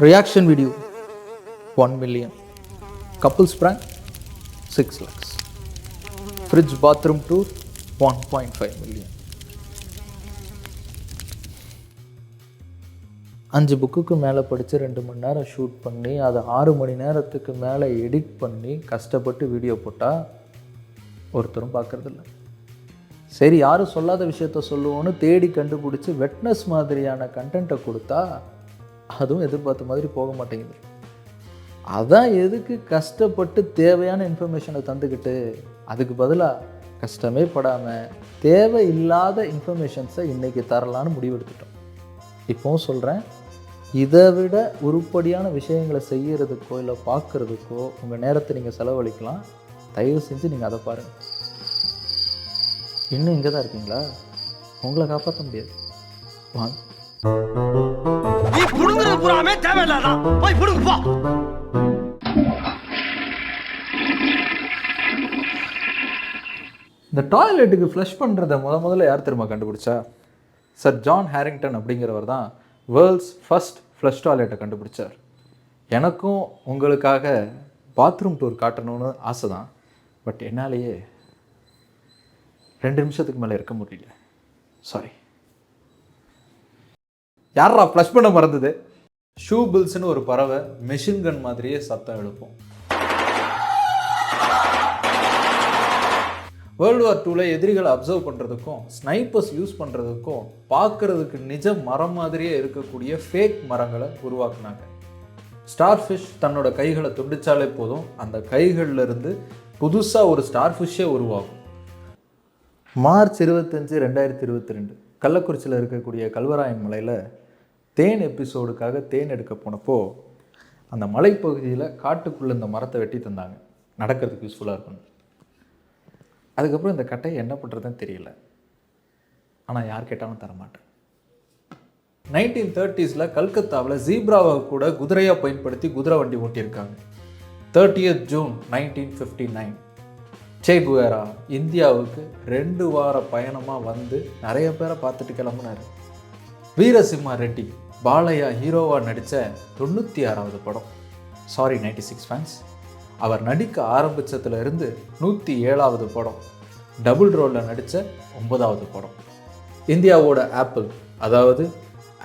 Reaction video one million couples prank six lakhs fridge bathroom tour one point five million அஞ்சு புக்குக்கு மேலே படித்து ரெண்டு மணி நேரம் ஷூட் பண்ணி அதை ஆறு மணி நேரத்துக்கு மேலே எடிட் பண்ணி கஷ்டப்பட்டு வீடியோ போட்டால் ஒருத்தரும் பார்க்கறதில்ல. சரி யாரும் சொல்லாத விஷயத்த சொல்லுவோன்னு தேடி கண்டுபிடிச்சி வெட்னஸ் மாதிரியான கண்டென்ட்டை கொடுத்தா அதுவும் எதிர்பார்த்த மாதிரி போக மாட்டேங்குது. அதான் எதுக்கு கஷ்டப்பட்டு தேவையான இன்ஃபர்மேஷனை தந்துக்கிட்டு அதுக்கு பதிலாக கஷ்டமே படாமல் தேவையில்லாத இன்ஃபர்மேஷன்ஸை இன்றைக்கி தரலான்னு முடிவெடுத்துட்டோம். இப்போவும் சொல்கிறேன் இதை விட உருப்படியான விஷயங்களை செய்கிறதுக்கோ இல்லை பார்க்குறதுக்கோ உங்கள் நேரத்தை நீங்கள் செலவழிக்கலாம். தயவு செஞ்சு நீங்கள் அதை பாருங்கள் இன்னும் இங்கே தான் இருக்கீங்களா? உங்களை காப்பாற்ற முடியாது. வாங்க. நீ புடுங்குறது புறாமே தேவையில்லாதான் போய் புடுங்க போ. இந்த டாய்லெட்டுக்கு ஃப்ளஷ் பண்ணுறத முத முதல்ல யார் தெரியுமா கண்டுபிடிச்சா? சர் ஜான் ஹேரிங்டன் அப்படிங்கிறவர் தான் வேர்ல்ட்ஸ் ஃபஸ்ட் ஃப்ளஷ் டாய்லெட்டை கண்டுபிடிச்சார். எனக்கும் உங்களுக்காக பாத்ரூம் டூர் காட்டணும்னு ஆசை தான் பட் என்னாலேயே ரெண்டு நிமிஷத்துக்கு மேலே இருக்க முடியல. சாரி யாரா ஃப்ளஷ் பண்ண மறந்தது? ஷூ பில்ஸ்னு ஒரு பறவை மெஷின் கன் மாதிரியே சத்தம் எழுப்போம். வேர்ல்டு வார் டூவில் எதிரிகளை அப்சர்வ் பண்ணுறதுக்கும் ஸ்னைப்பர்ஸ் யூஸ் பண்ணுறதுக்கும் பார்க்குறதுக்கு நிஜ மரம் மாதிரியே இருக்கக்கூடிய ஃபேக் மரங்களை உருவாக்குனாங்க. ஸ்டார் ஃபிஷ் தன்னோட கைகளை துண்டிச்சாலே போதும் அந்த கைகள்ல இருந்து புதுசாக ஒரு ஸ்டார் ஃபிஷ்ஷே உருவாகும். மார்ச் இருபத்தஞ்சு ரெண்டாயிரத்தி இருபத்தி ரெண்டு கள்ளக்குறிச்சியில் இருக்கக்கூடிய கல்வராயன் மலையில் தேன் எபிசோடுக்காக தேன் எடுக்க போனப்போ அந்த மலைப்பகுதியில் காட்டுக்குள்ளே இந்த மரத்தை வெட்டி தந்தாங்க. நடக்கிறதுக்கு யூஸ்ஃபுல்லாக இருக்கும். அதுக்கப்புறம் இந்த கட்டையை என்ன பண்ணுறதுன்னு தெரியல. ஆனால் யார் கேட்டாலும் தரமாட்டேன். நைன்டீன் தேர்ட்டிஸில் கல்கத்தாவில் ஜீப்ராவை கூட குதிரையாக பயன்படுத்தி குதிரை வண்டி ஓட்டியிருக்காங்க. Thirtieth June nineteen fifty nine Che Guevara இந்தியாவுக்கு ரெண்டு வார பயணமாக வந்து நிறைய பேரை பார்த்துட்டு கிளம்புனார். வீரசிம்மா ரெட்டி. பாலையா ஹீரோவாக நடித்த தொண்ணூற்றி ஆறாவது படம். சாரி நைன்டி சிக்ஸ் ஃபேன்ஸ் அவர் நடிக்க ஆரம்பித்ததுலேருந்து நூற்றி ஏழாவது படம். டபுள் ரோலில் நடித்த ஒன்பதாவது படம். இந்தியாவோட ஆப்பிள் அதாவது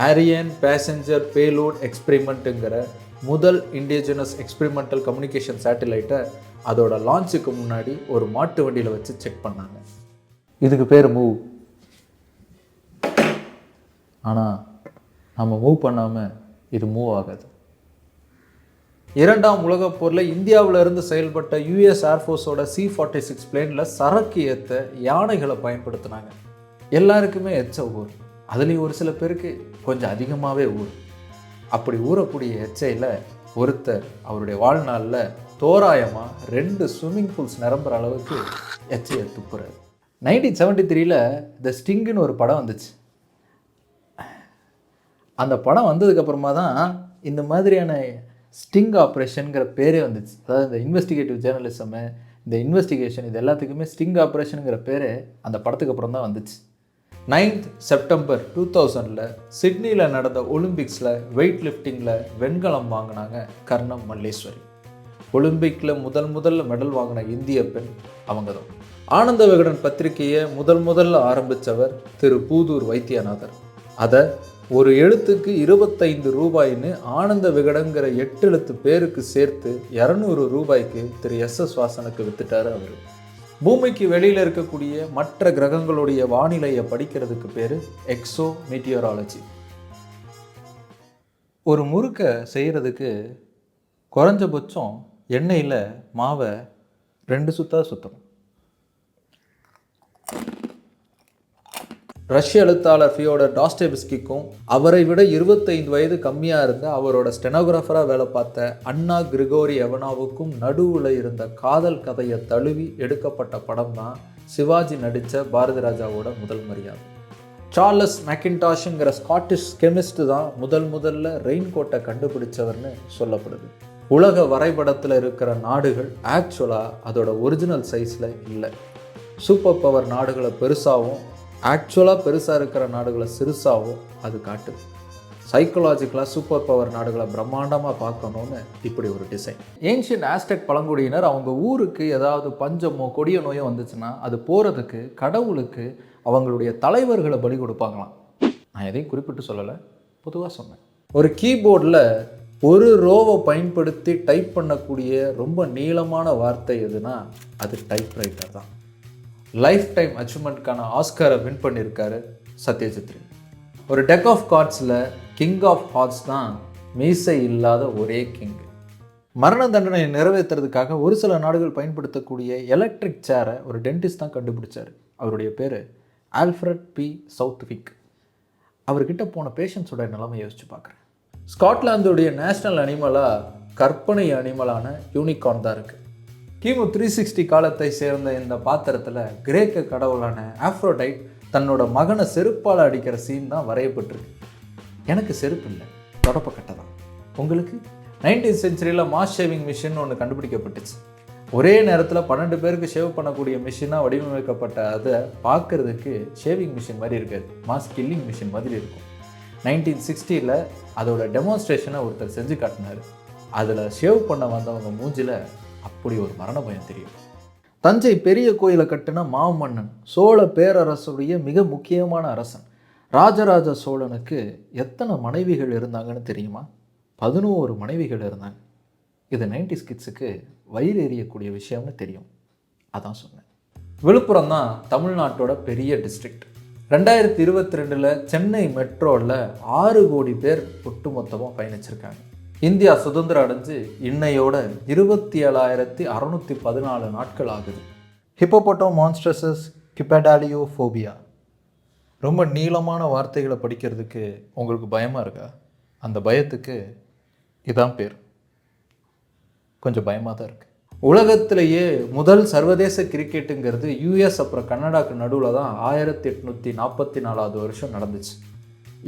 ஆரியன் பேசஞ்சர் பேலோட் எக்ஸ்பெரிமெண்ட்டுங்கிற முதல் இண்டிஜினஸ் எக்ஸ்பெரிமெண்டல் கம்யூனிகேஷன் சேட்டலைட்டை அதோட லான்ச்சுக்கு முன்னாடி ஒரு மாட்டு வண்டியில் வச்சு செக் பண்ணாங்க. இதுக்கு பேர் மூவ் ஆனால் நம்ம மூவ் பண்ணாமல் இது மூவ் ஆகாது. இரண்டாம் உலகப் போரில் இந்தியாவிலிருந்து செயல்பட்ட யுஎஸ் ஏர்ஃபோர்ஸோட சி ஃபார்ட்டி சிக்ஸ் பிளேனில் சரக்கு ஏற்ற யானைகளை பயன்படுத்தினாங்க. எல்லாருக்குமே எச்ச ஊர். அதுலேயும் ஒரு சில பேருக்கு கொஞ்சம் அதிகமாகவே ஊர். அப்படி ஊறக்கூடிய எச்சையில் ஒருத்தர் அவருடைய வாழ்நாளில் தோராயமாக ரெண்டு ஸ்விம்மிங் பூல்ஸ் நிரம்புற அளவுக்கு எச்சையை துப்புறாரு நைன்டீன் செவன்ட்டி த்ரீல த ஸ்டிங்குன்னு ஒரு படம் வந்துச்சு. அந்த படம் வந்ததுக்கப்புறமா தான் இந்த மாதிரியான ஸ்டிங் ஆப்ரேஷனுங்கிற பேரே வந்துச்சு. அதாவது இந்த இன்வெஸ்டிகேட்டிவ் ஜேர்னலிசமு இந்த இன்வெஸ்டிகேஷன் இது எல்லாத்துக்குமே ஸ்டிங் ஆப்ரேஷனுங்கிற பேரே அந்த படத்துக்கு அப்புறம் தான் வந்துச்சு. நைன்த் செப்டம்பர் டூ தௌசண்டில் சிட்னியில் நடந்த ஒலிம்பிக்ஸில் வெயிட் லிஃப்டிங்கில் வெண்கலம் வாங்கினாங்க கர்ணம் மல்லேஸ்வரி. ஒலிம்பிக்கில் முதல் முதல்ல மெடல் வாங்கின இந்திய பெண் அவங்க தான் ஆனந்த விகடன் பத்திரிகையை முதல் முதல்ல ஆரம்பித்தவர் திரு பூதூர் வைத்தியநாதர். அதை ஒரு எழுத்துக்கு இருபத்தைந்து ரூபாய்ன்னு ஆனந்த விகடங்கிற எட்டு எழுத்து பேருக்கு சேர்த்து இரநூறு ரூபாய்க்கு திரு எஸ் எஸ் வாசனுக்கு வித்துட்டாரு அவர். பூமிக்கு வெளியில் இருக்கக்கூடிய மற்ற கிரகங்களுடைய வானிலையை படிக்கிறதுக்கு பேர் எக்ஸோ மீட்டியோராலஜி. ஒரு முறுக்கை செய்கிறதுக்கு குறைஞ்சபட்சம் எண்ணெயில் மாவை ரெண்டு சுத்தா சுத்தணும். ரஷ்ய எழுத்தாளர் ஃபியோடர் டாஸ்டேபிஸ்கிக்கும் அவரை விட இருபத்தைந்து வயது கம்மியாக இருந்த அவரோட ஸ்டெனோகிராஃபராக வேலை பார்த்த அண்ணா கிரிகோரி எவனாவுக்கும் நடுவில் இருந்த காதல் கதையை தழுவி எடுக்கப்பட்ட படம் தான் சிவாஜி நடித்த பாரதி ராஜாவோட முதல் மரியாதை. சார்லஸ் மேக்கின்டாஷுங்கிற ஸ்காட்டிஷ் கெமிஸ்ட் தான் முதல் முதல்ல ரெயின் கோட்டை கண்டுபிடிச்சவர்னு சொல்லப்படுது. உலக வரைபடத்தில் இருக்கிற நாடுகள் ஆக்சுவலாக அதோட ஒரிஜினல் சைஸில் இல்லை. சூப்பர் பவர் நாடுகளை பெருசாகவும் ஆக்சுவலாக பெருசாக இருக்கிற நாடுகளை சிறுசாகவும் அது காட்டுது. சைக்கலாஜிக்கலாக சூப்பர் பவர் நாடுகளை பிரம்மாண்டமாக பார்க்கணுன்னு இப்படி ஒரு டிசைன் ஏன்ஷியன் ஆஸ்டெக் பழங்குடியினர் அவங்க ஊருக்கு ஏதாவது பஞ்சமோ கொடிய நோயோ வந்துச்சுன்னா அது போகிறதுக்கு கடவுளுக்கு அவங்களுடைய தலைவர்களை பலி கொடுப்பாங்களாம். நான் எதையும் குறிப்பிட்டு சொல்லலை பொதுவாக சொன்னேன். ஒரு கீபோர்டில் ஒரு ரோவை பயன்படுத்தி டைப் பண்ணக்கூடிய ரொம்ப நீளமான வார்த்தை எதுனா அது டைப்ரைட்டர் தான். லைஃப் டைம் அச்சீவ்மெண்ட்கான ஆஸ்கரை வின் பண்ணியிருக்காரு சத்யஜித்ரி. ஒரு டெக் ஆஃப் கார்ட்ஸில் கிங் ஆஃப் ஹார்ட்ஸ் தான் மீசை இல்லாத ஒரே கிங் மரண தண்டனையை நிறைவேற்றுறதுக்காக ஒரு சில நாடுகள் பயன்படுத்தக்கூடிய எலக்ட்ரிக் சேரை ஒரு டென்டிஸ்ட் தான் கண்டுபிடிச்சார். அவருடைய பேர் ஆல்ஃப்ரட் பி சவுத்விக் அவர்கிட்ட போன பேஷண்ட்ஸோட நிலைமை யோசிச்சு பார்க்குறேன். ஸ்காட்லாந்துடைய நேஷ்னல் அனிமலாக கற்பனை அனிமலான யூனிகார்ன் தான் இருக்குது கிமு த்ரீ சிக்ஸ்டி காலத்தை சேர்ந்த இந்த பாத்திரத்தில் கிரேக்க கடவுளான ஆஃப்ரோடைட் தன்னோட மகனை செருப்பால் அடிக்கிற சீன் தான் வரையப்பட்டிருக்கு. எனக்கு செருப்பு இல்லை. தொடப்பக்கட்டை தான். உங்களுக்கு? நைன்டீன் செஞ்சுரியில் மாஸ் ஷேவிங் மிஷின் ஒன்று கண்டுபிடிக்கப்பட்டுச்சு. ஒரே நேரத்தில் பன்னெண்டு பேருக்கு ஷேவ் பண்ணக்கூடிய மிஷினாக வடிவமைக்கப்பட்ட அதை பார்க்கறதுக்கு ஷேவிங் மிஷின் மாதிரி இருக்காது மாஸ் கில்லிங் மிஷின் மாதிரி இருக்கும். நைன்டீன் சிக்ஸ்டியில் அதோட டெமான்ஸ்ட்ரேஷனை ஒருத்தர் செஞ்சு காட்டினார். அதில் ஷேவ் பண்ண வந்தவங்க மூஞ்சில் அப்படி ஒரு மரண பயம் தெரியும். தஞ்சை பெரிய கோயிலை கட்டின மாமன்னன் சோழ பேரரசுடைய மிக முக்கியமான அரசன் ராஜராஜ சோழனுக்கு எத்தனை மனைவிகள் இருந்தாங்கன்னு தெரியுமா? பதினோரு மனைவிகள் இருந்தாங்க. இது நைன்டி கிட்ஸுக்கு வயிறு எறியக்கூடிய விஷயம்னு தெரியும். அதான் சொன்னேன். விழுப்புரம் தான் தமிழ்நாட்டோட பெரிய டிஸ்ட்ரிக்ட் ரெண்டாயிரத்தி இருபத்தி ரெண்டில் சென்னை மெட்ரோவில் ஆறு கோடி பேர் ஒட்டுமொத்தமாக பயணிச்சிருக்காங்க. இந்தியா சுதந்திரம் அடைஞ்சு இன்னையோட இருபத்தி ஏழாயிரத்தி அறநூற்றி பதினாலு நாட்கள் ஆகுது ஹிப்போபோட்டோ மான்ஸ்ட்ரஸஸ் கிப்படாலியோ ஃபோபியா ரொம்ப நீளமான வார்த்தைகளை படிக்கிறதுக்கு உங்களுக்கு பயமாக இருக்கா? அந்த பயத்துக்கு இதான் பேர். கொஞ்சம் பயமாக தான் இருக்குது உலகத்திலேயே முதல் சர்வதேச கிரிக்கெட்டுங்கிறது யூஎஸ் அப்புறம் கனடாக்கு நடுவில் தான் ஆயிரத்தி எட்நூற்றி நாற்பத்தி நாலாவது வருஷம் நடந்துச்சு.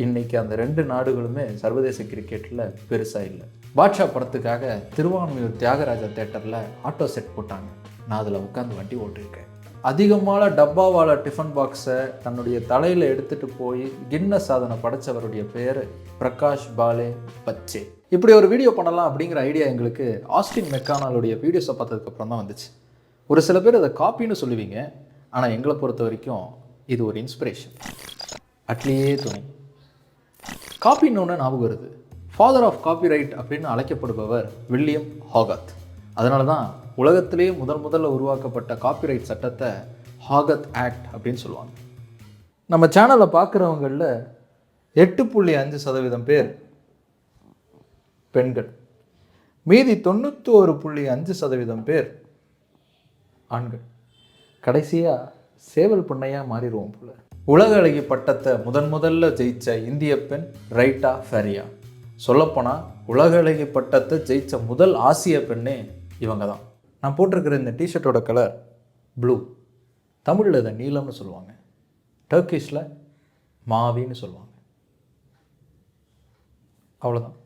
இன்னைக்கு அந்த ரெண்டு நாடுகளுமே சர்வதேச கிரிக்கெட்டில் பெருசாக இல்லை. பாட்ஷா படத்துக்காக திருவான்மையூர் தியாகராஜா தேட்டரில் ஆட்டோ செட் போட்டாங்க. நான் அதில் உட்காந்து வண்டி ஓட்டிருக்கேன். அதிகமான டப்பாவால் டிஃபன் பாக்ஸை தன்னுடைய தலையில் எடுத்துகிட்டு போய் கின்ன சாதனை படைச்சவருடைய பேர் பிரகாஷ் பாலே பச்சே. இப்படி ஒரு வீடியோ பண்ணலாம் அப்படிங்கிற ஐடியா எங்களுக்கு ஆஸ்டின் மெக்கானாலுடைய வீடியோஸை பார்த்ததுக்கப்புறம் தான் வந்துச்சு. ஒரு சில பேர் அதை காப்பின்னு சொல்லுவீங்க. ஆனால் எங்களை பொறுத்த வரைக்கும் இது ஒரு இன்ஸ்பிரேஷன் அட்லியே துணை. காப்பின்னு ஞாபகம் வருது. ஃபாதர் ஆஃப் காப்பிரைட் அப்படின்னு அழைக்கப்படுபவர் வில்லியம் ஹாகத். அதனால தான் உலகத்திலேயே முதல் முதல்ல உருவாக்கப்பட்ட காப்பிரைட் சட்டத்தை ஹாகத் ஆக்ட் அப்படின்னு சொல்லுவாங்க. நம்ம சேனலை பார்க்குறவங்களில் எட்டு புள்ளி அஞ்சு சதவீதம் பேர் பெண்கள். மீதி தொண்ணூற்றோரு புள்ளி அஞ்சு சதவீதம் பேர் ஆண்கள். கடைசியாக சேவல் பண்ணையாக மாறிடுவோம் போல். உலக அழகி பட்டத்தை முதன் முதல்ல ஜெயிச்ச இந்திய பெண் ரைட்டா ஃபெரியா. சொல்லப்போனால் உலக அழகி பட்டத்தை ஜெயித்த முதல் ஆசிய பெண்ணே இவங்க தான் நான் போட்டிருக்கிற இந்த டிஷர்ட்டோட கலர் ப்ளூ தமிழில் இதை நீலம்னு சொல்லுவாங்க. டர்க்கிஷில் மாவின்னு சொல்லுவாங்க. அவ்வளோதான்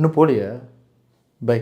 இன்னும் போலியா பை